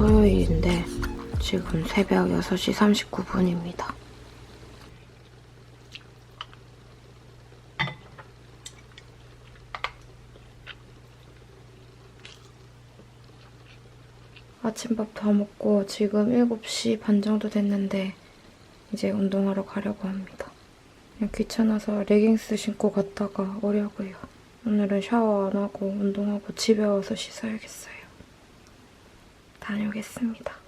토요일인데 지금 새벽 6시 39분입니다. 아침밥 다 먹고 지금 7시 반 정도 됐는데 이제 운동하러 가려고 합니다. 그냥 귀찮아서 레깅스 신고 갔다가 오려고요. 오늘은 샤워 안 하고 운동하고 집에 와서 씻어야겠어요. 다녀오겠습니다.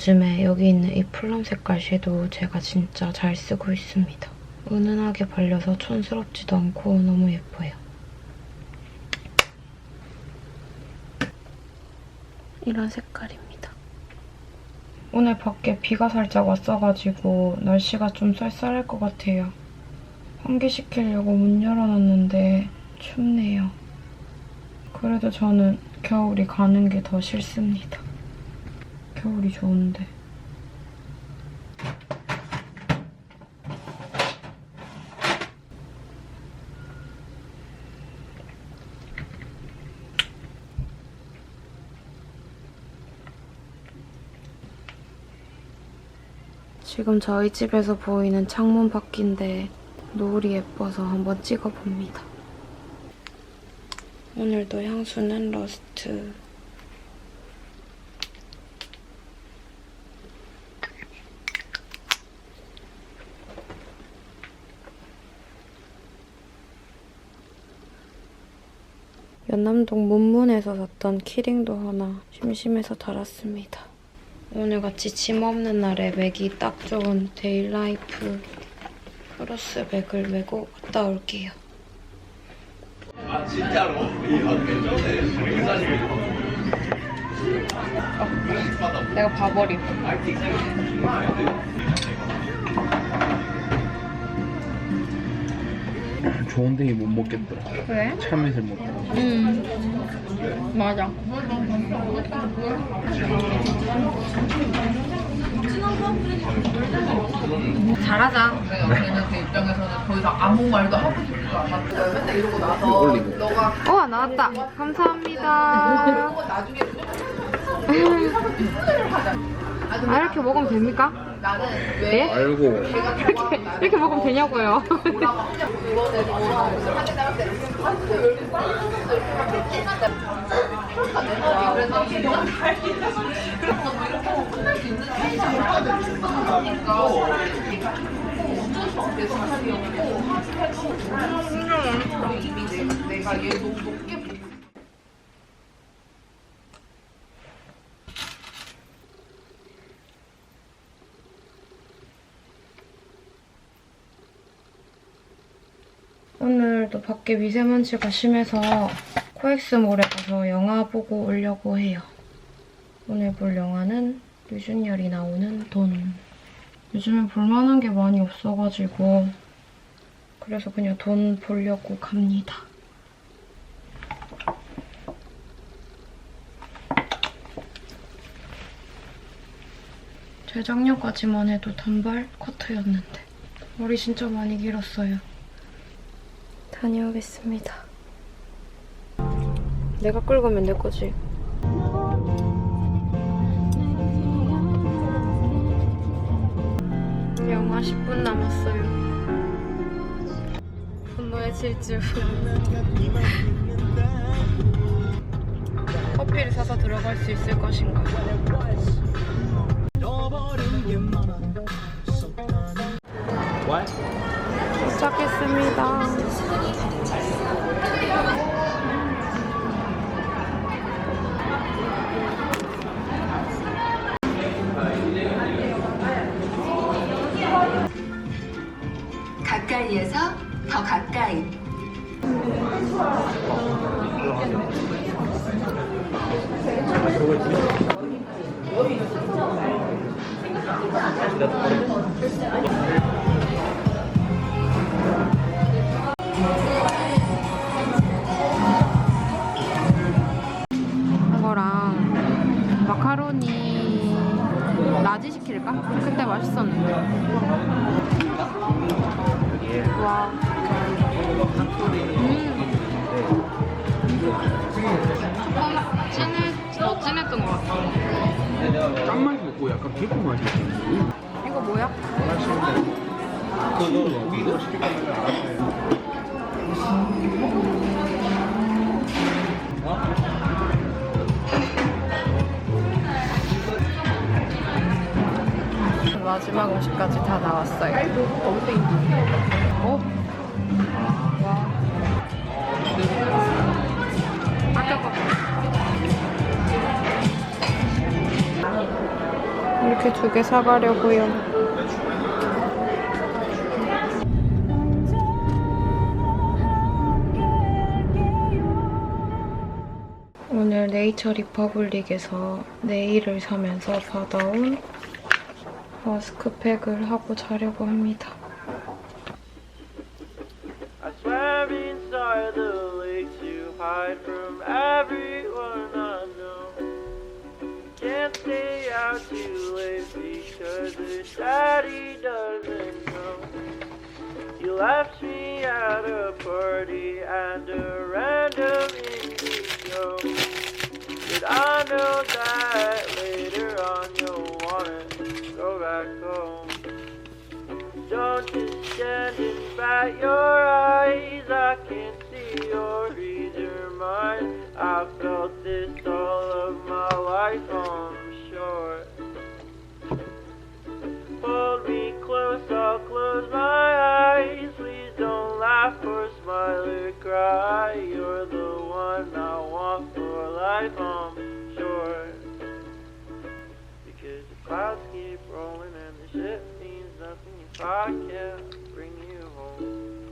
요즘에 여기 있는 이 플럼 색깔 섀도우 제가 진짜 잘 쓰고 있습니다. 은은하게 발려서 촌스럽지도 않고 너무 예뻐요. 이런 색깔입니다. 오늘 밖에 비가 살짝 왔어가지고 날씨가 좀 쌀쌀할 것 같아요. 환기시키려고 문 열어놨는데 춥네요. 그래도 저는 겨울이 가는 게 더 싫습니다. 겨울이 좋은데. 지금 저희 집에서 보이는 창문 밖인데 노을이 예뻐서 한번 찍어봅니다. 오늘도 향수는 러스트. 연 남동 문문에서 샀던 키링도 하나 심심해서 달았습니다. 오늘같이 짐 없는 날에 매기 딱 좋은 데일라이프 크로스 백을 메고 갔다 올게요. 아 진짜로? 이야 내가 봐버림. 좋은 데 이 못 먹겠더라. 왜? 참외를 먹더라. 음, 맞아. 잘하자. 그 입장에서는 더 이상 아무 말도 하고 싶지도 않았어. 맨날 이러고 나서 올리고. 너가 우와, 나왔다. 감사합니다. 나중에 아, 이렇게 먹으면 됩니까? 나는 왜 네? 알고 이렇게, 이렇게 먹으면 되냐고요. 이미 내가, 내가 얘 너무 높게 오늘도 밖에 미세먼지가 심해서 코엑스몰에 가서 영화 보고 오려고 해요. 오늘 볼 영화는 류준열이 나오는 돈. 요즘엔 볼만한 게 많이 없어가지고 그래서 그냥 돈 보려고 갑니다. 재작년까지만 해도 단발 커트였는데 머리 진짜 많이 길었어요. 다녀오겠습니다. 내가 끌고 오면 내 거지. 영화 10분 남았어요. 분노의 질주. 커피를 사서 들어갈 수 있을 것인가? What? 도착했습니다. 약간 깊은 맛이 있어. 이거 뭐야? 마지막 음식까지 다 나왔어요. 두 개 사가려고요. 오늘 네이처 리퍼블릭에서 네일을 사면서 받아온 마스크팩을 하고 자려고 합니다. I swam inside the lake to hide from everyone the daddy doesn't know. You left me at a party and a random indigo. But I know that later on you'll wanna go back home. Don't just stand and bat your eyes. I can't see or read your mind. I've felt this all of my life, life, I'm sure. Because the clouds keep rolling and the shit means nothing if I can't bring you home.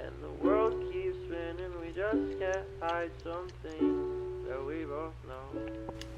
And the world keeps spinning, we just can't hide something that we both know.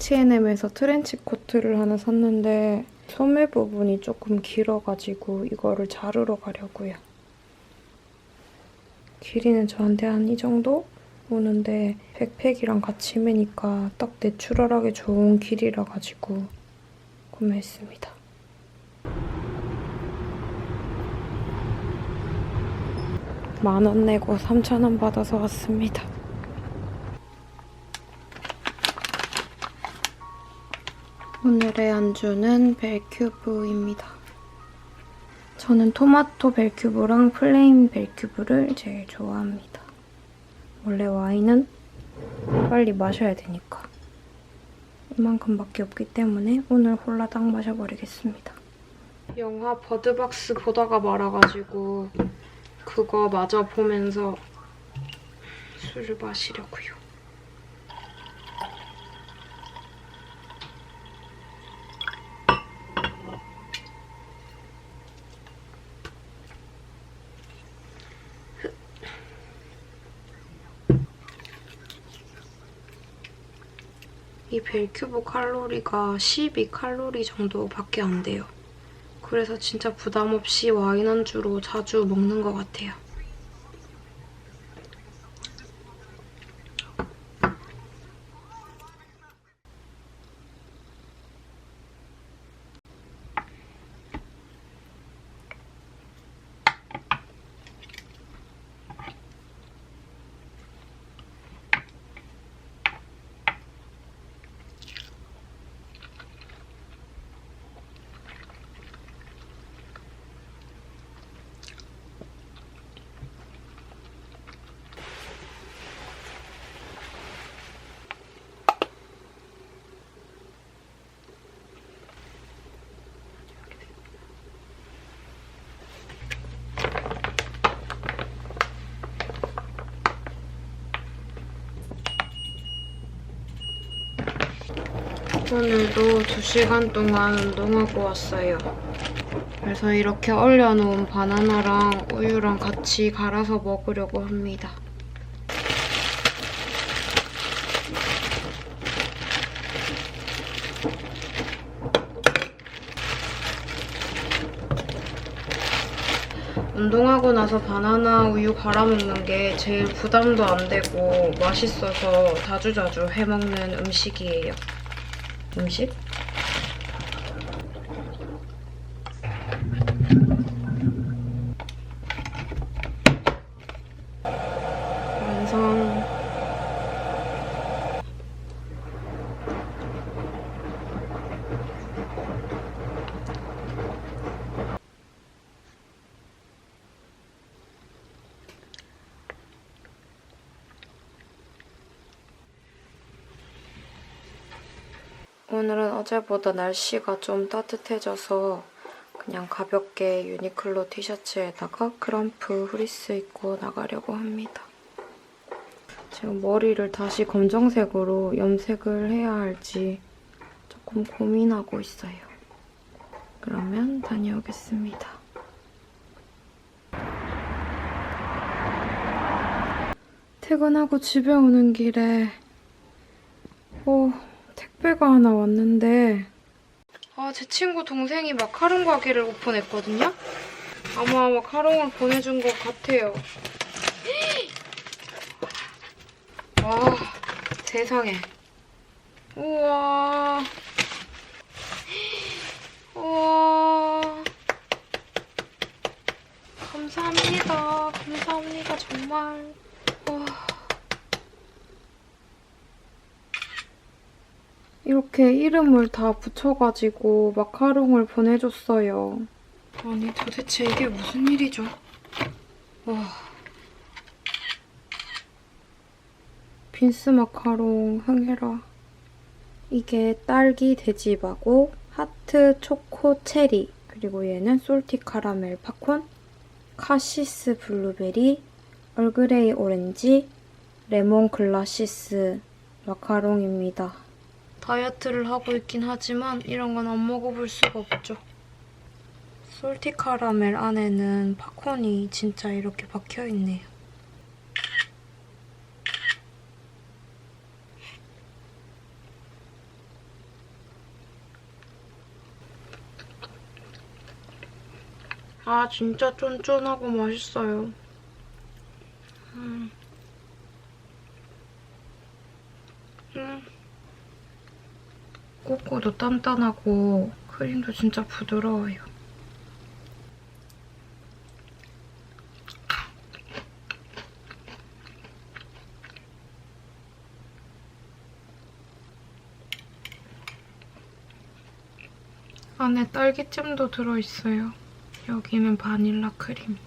H&M에서 트렌치 코트를 하나 샀는데 소매 부분이 조금 길어가지고 이거를 자르러 가려고요. 길이는 저한테 한 이 정도 오는데 백팩이랑 같이 매니까 딱 내추럴하게 좋은 길이라 가지고 구매했습니다. 만 원 내고 3천 원 받아서 왔습니다. 오늘의 안주는 벨큐브입니다. 저는 토마토 벨큐브랑 플레인 벨큐브를 제일 좋아합니다. 원래 와인은 빨리 마셔야 되니까. 이만큼밖에 없기 때문에 오늘 홀라당 마셔버리겠습니다. 영화 버드박스 보다가 말아가지고 그거 마저 보면서 술을 마시려고요. 이 벨큐브 칼로리가 12칼로리 정도밖에 안 돼요. 그래서 진짜 부담 없이 와인 안주로 자주 먹는 것 같아요. 오늘도 2시간 동안 운동하고 왔어요. 그래서 이렇게 얼려놓은 바나나랑 우유랑 같이 갈아서 먹으려고 합니다. 운동하고 나서 바나나 우유 갈아 먹는 게 제일 부담도 안 되고 맛있어서 자주자주 해 먹는 음식이에요. 음식? 완성. 오늘은 어제보다 날씨가 좀 따뜻해져서 그냥 가볍게 유니클로 티셔츠에다가 크럼프 후리스 입고 나가려고 합니다. 지금 머리를 다시 검정색으로 염색을 해야 할지 조금 고민하고 있어요. 그러면 다녀오겠습니다. 퇴근하고 집에 오는 길에 어, 택배가 하나 왔는데 아, 제 친구 동생이 마카롱 가게를 오픈했거든요? 아마 마카롱을 보내준 것 같아요. 와, 세상에. 우와. 우와. 감사합니다. 감사합니다, 정말. 와. 이렇게 이름을 다 붙여가지고 마카롱을 보내줬어요. 아니 도대체 이게 무슨 일이죠? 와. 빈스 마카롱 흥해라. 이게 딸기 돼지바고 하트 초코 체리 그리고 얘는 솔티 카라멜 팝콘 카시스 블루베리 얼그레이 오렌지 레몬 글라시스 마카롱입니다. 다이어트를 하고 있긴 하지만 이런 건 안 먹어볼 수가 없죠. 솔티 카라멜 안에는 팝콘이 진짜 이렇게 박혀있네요. 아 진짜 쫀쫀하고 맛있어요. 음. 음. 꼬꼬도 단단하고 크림도 진짜 부드러워요. 안에 딸기잼도 들어있어요. 여기는 바닐라 크림.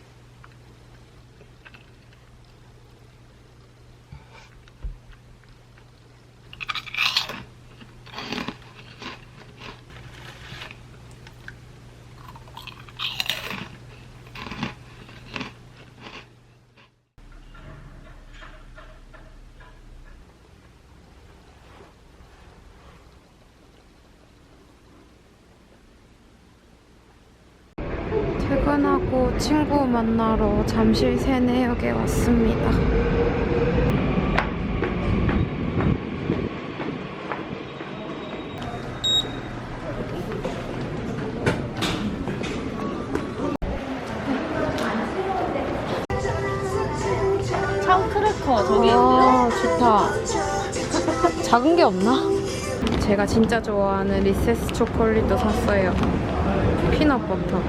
퇴근하고 친구 만나러 잠실 세내역에 왔습니다. 창 크래커 저기 아, 좋다. 작은 게 없나? 제가 진짜 좋아하는 리세스 초콜릿도 샀어요. 피넛버터.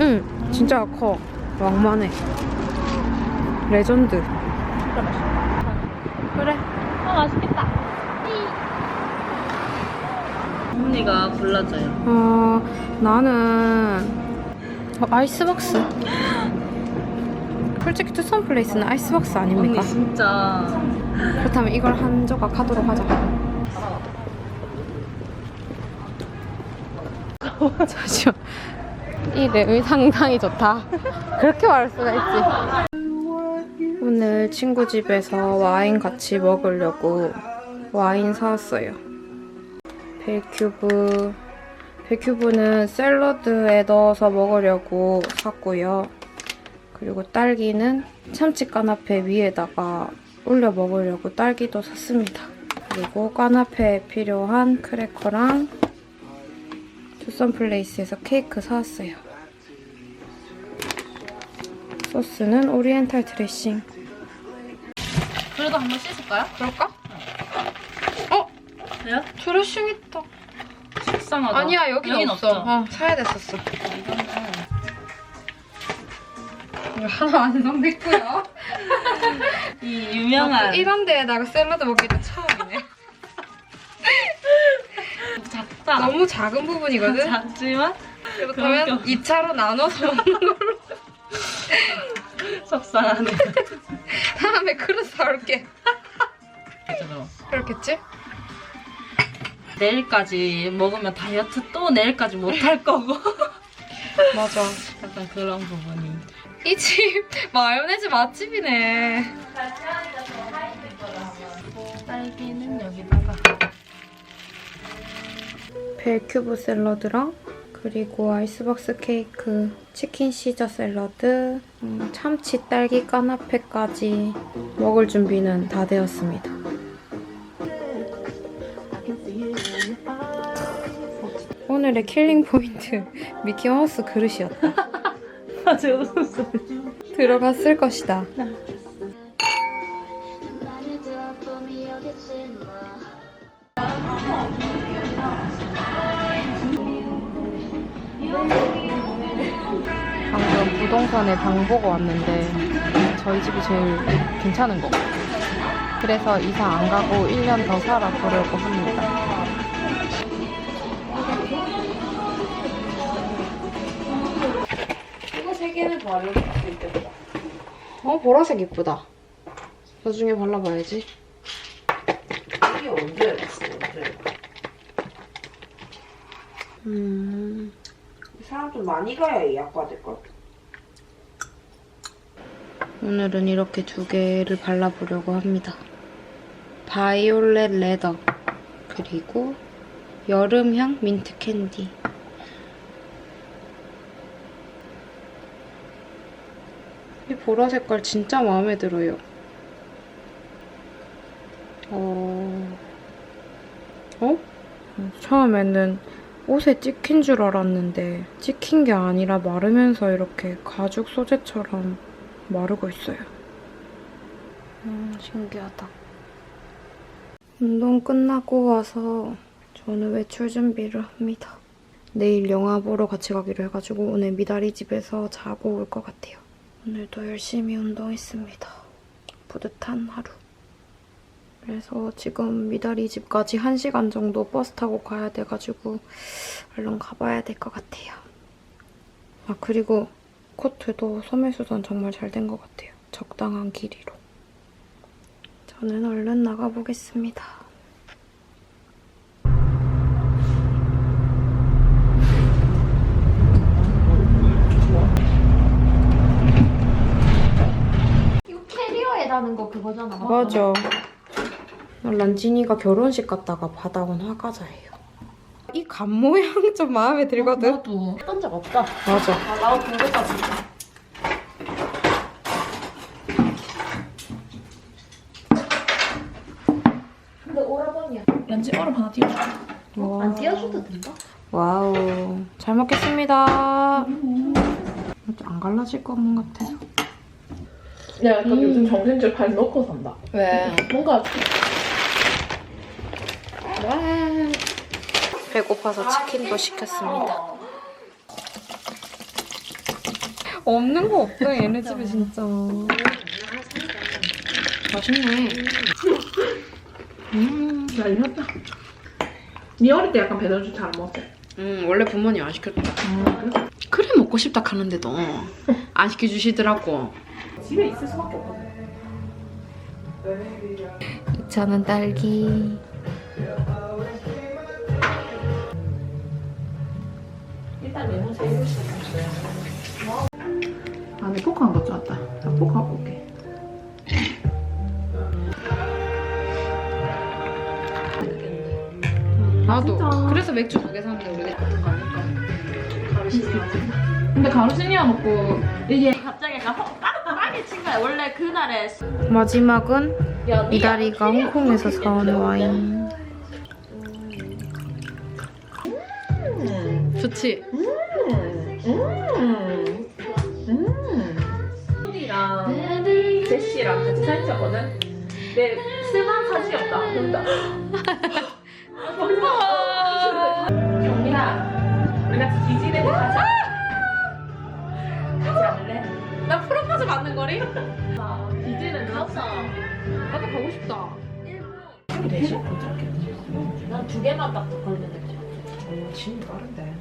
응, 진짜 커. 왕만해. 레전드. 그래. 아 맛있겠다. 언니가 골라줘요. 어, 나는 어, 아이스박스. 솔직히 투썸 플레이스는 아이스박스 아닙니까? 언니 진짜 그렇다면 이걸 한 조각 하도록 하자. 잠시만. 이 램이 상당히 좋다. 그렇게 말할 수가 있지. 오늘 친구 집에서 와인 같이 먹으려고 와인 사왔어요. 벨큐브. 벨큐브는 샐러드에 넣어서 먹으려고 샀고요. 그리고 딸기는 참치 까나페 위에다가 올려 먹으려고 딸기도 샀습니다. 그리고 까나페에 필요한 크래커랑 투썸 플레이스에서 케이크 사왔어요. 소스는 오리엔탈 드레싱. 그래도 한번 씻을까요? 그럴까? 어? 왜요? 드레싱 있다. 식상하다. 아니야 여기는 여긴 없어. 없죠? 어, 사야 됐었어. 이거 하나 완성 됐고요. 이 유명한 이런 데에다가 샐러드 먹기도 처 작다. 너무 작은 부분이거든. 작지만 그렇다면 그럼 2차로 나눠서 먹는 걸로. 속상하네. 다음에 그릇 사올게. 그렇겠지? 내일까지 먹으면 다이어트 또 내일까지 못 할 거고 맞아. 약간 그런 부분이. 이 집 마요네즈 맛집이네. 딸기는 벨큐브 샐러드랑 그리고 아이스박스 케이크, 치킨 시저 샐러드, 음, 참치 딸기 까나페까지 먹을 준비는 다 되었습니다. 오늘의 킬링 포인트 미키마우스 그릇이었다. 아 제가 웃었어요. 들어갔을 것이다. 부동산에 방 보고 왔는데 저희 집이 제일 괜찮은 거. 그래서 이사 안 가고 1년 더 살아 보려고 합니다. 이거 세 개는 바르고 있겠다. 어, 보라색 이쁘다. 나중에 발라봐야지. 이게 언제 했어 언제 음, 사람 좀 많이 가야 이 약과 될걸 오늘은 이렇게 두 개를 발라보려고 합니다. 바이올렛 레더 그리고 여름향 민트 캔디 이 보라 색깔 진짜 마음에 들어요. 어... 어? 처음에는 옷에 찍힌 줄 알았는데 찍힌 게 아니라 마르면서 이렇게 가죽 소재처럼 마르고 있어요. 음, 신기하다. 운동 끝나고 와서 저는 외출 준비를 합니다. 내일 영화 보러 같이 가기로 해가지고 오늘 미다리 집에서 자고 올 것 같아요. 오늘도 열심히 운동했습니다. 뿌듯한 하루. 그래서 지금 미다리 집까지 1시간 정도 버스 타고 가야 돼가지고 얼른 가봐야 될 것 같아요. 아 그리고 코트도 소매 수선 정말 잘 된 것 같아요. 적당한 길이로. 저는 얼른 나가보겠습니다. 캐리어에 다는 거 그거잖아. 맞아. 란진이가 결혼식 갔다가 받아온 화과자예요. 이 간 모양 좀 마음에 들거든. 나도 했던 적 없다. 맞아. 아, 나도 궁금하다 진짜. 근데 오라버니야. 란지 얼음 하나 띄워줘. 와. 안 띄워줘도 된다? 와우. 잘 먹겠습니다. 안 갈라질 것만 같아서. 야, 약간 요즘 정신줄 발 넣고 산다. 왜? 뭔가 배고파서 치킨도 시켰습니다. 없는 거 없다 얘네 집에 진짜. 맛있네. 음, 날렸다. 니 어릴 때 약간 배달주 잘 먹었어. 음 원래 부모님 안 시켰다. 그래 먹고 싶다 하는데도 안 시켜주시더라고. 집에 있을 수밖에 없거든. 저는 딸기. 아, 내 포크 한 거 좋았다. 나 포크 갖고 올게. 나도. 진짜. 그래서 맥주 두 개 샀는데 우리 같은 거 아닐까? 근데 가루시니아 먹고 이게 갑자기 약간 헉, 빵, 빵이 친 거야. 원래 그날에 마지막은. 이다리가 홍콩에서 사온 와인. 좋지? 이 찍었거든. 내 쓸만한 사진이 없다. 그런다. 경민아, 우리 같이 디즈니랜드 가자. 같이? 나 프로포즈 받는 거리? 나 디즈니랜드 갔어. 나도 가고 싶다. 대신 난두 개만 딱 걸면 돼. 진 빠른데.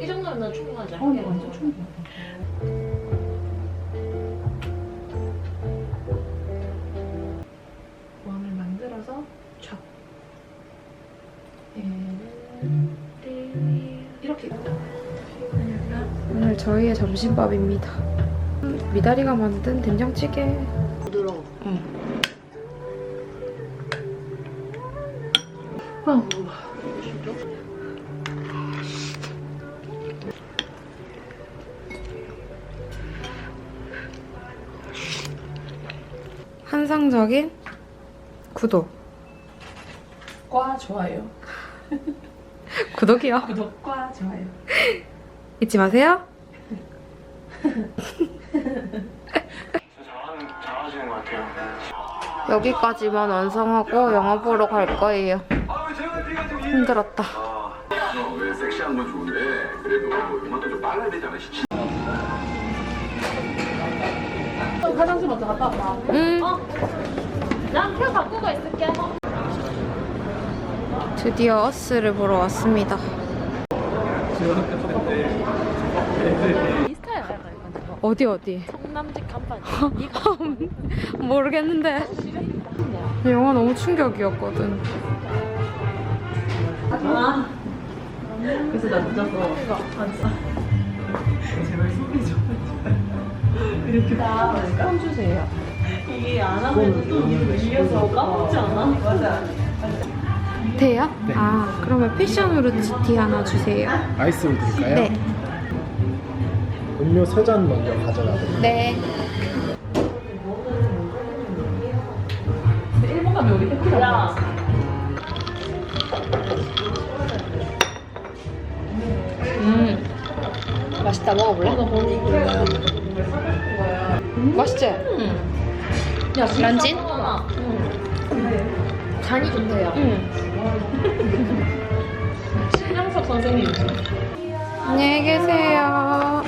이 정도면 난 충분하지. 어, 나 완전 충분해. 저희의 점심밥입니다. 미다리가 만든 된장찌개. 부드러워. 환상적인 구독. 과 좋아요. 구독이요. 구독과 좋아요. 잊지 마세요. 여기까지만 완성하고 영화 보러 갈 거예요. 힘들었다. 어, 왜 섹시한 건 좋은데 그래도 이것도 좀 빨라야 되지 않아? 시치 화장실 먼저 갔다 왔다. 음, 난표 바꾸고 있을게. 드디어 어스를 보러 왔습니다. 어디 어디? 성남직 간판. 모르겠는데. 영화 너무 충격이었거든. 그래서 나 늦어서 제발 소리 좀 이렇게 폰 주세요. 이게 안 하면 또 밀려서 까먹지 않아? 맞아. 돼요? 아, 그러면 패션으로 티 하나 주세요. 아이스를 드릴까요? 네. 음료 세 잔 먼저 가져가세요. 네. 근데 일본 가면 우리 해피가 야. 음. 맛있다. 먹어볼래? 맛있지? 야, 란진? 간이 좋대요. 응. 신영석 선생님. 안녕히 계세요.